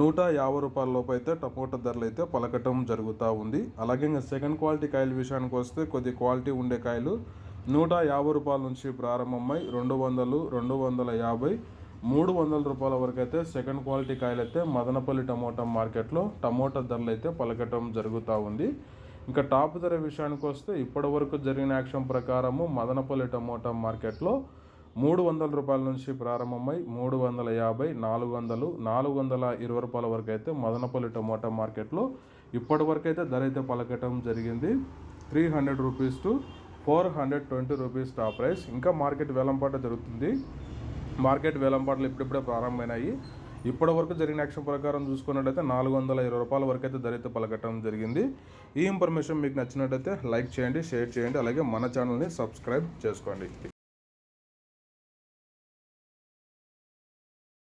నూట యాభై రూపాయల లోపు అయితే టమోటా ధరలు అయితే పలకటం జరుగుతూ ఉంది. అలాగే ఇంకా సెకండ్ క్వాలిటీ కాయల విషయానికి వస్తే కొద్ది క్వాలిటీ ఉండే కాయలు నూట యాభై రూపాయల నుంచి ప్రారంభమై రెండు వందలు రెండు వందల యాభై మూడు వందల రూపాయల వరకు అయితే సెకండ్ క్వాలిటీ కాయలు అయితే మదనపల్లి టమోటా మార్కెట్లో టమోటా ధరలు అయితే పలకటం జరుగుతూ ఉంది. ఇంకా టాప్ ధర విషయానికి వస్తే ఇప్పటి వరకు జరిగిన యాక్షన్ ప్రకారము మదనపల్లి టమోటా మార్కెట్లో మూడు వందల రూపాయల నుంచి ప్రారంభమై మూడు వందల యాభై నాలుగు వందలు నాలుగు వందల ఇరవై రూపాయల వరకు అయితే మదనపల్లి టమోటా మార్కెట్లో ఇప్పటి వరకు అయితే ధర అయితే పలకటం జరిగింది. Three hundred rupees to four hundred twenty rupees top price. ఇంకా మార్కెట్ వేలంపాట జరుగుతుంది. మార్కెట్ వేలంపాటలు ఇప్పుడిప్పుడే ప్రారంభమైనాయి. ఇప్పటి వరకు జరిగిన యాక్షన్ ప్రకారం చూసుకున్నట్టయితే నాలుగు వందల ఇరవై రూపాయల వరకు అయితే ధర అయితే పలకటం జరిగింది. ఈ ఇన్ఫర్మేషన్ మీకు నచ్చినట్టయితే లైక్ చేయండి షేర్ చేయండి అలాగే మన ఛానల్ని సబ్స్క్రైబ్ చేసుకోండి.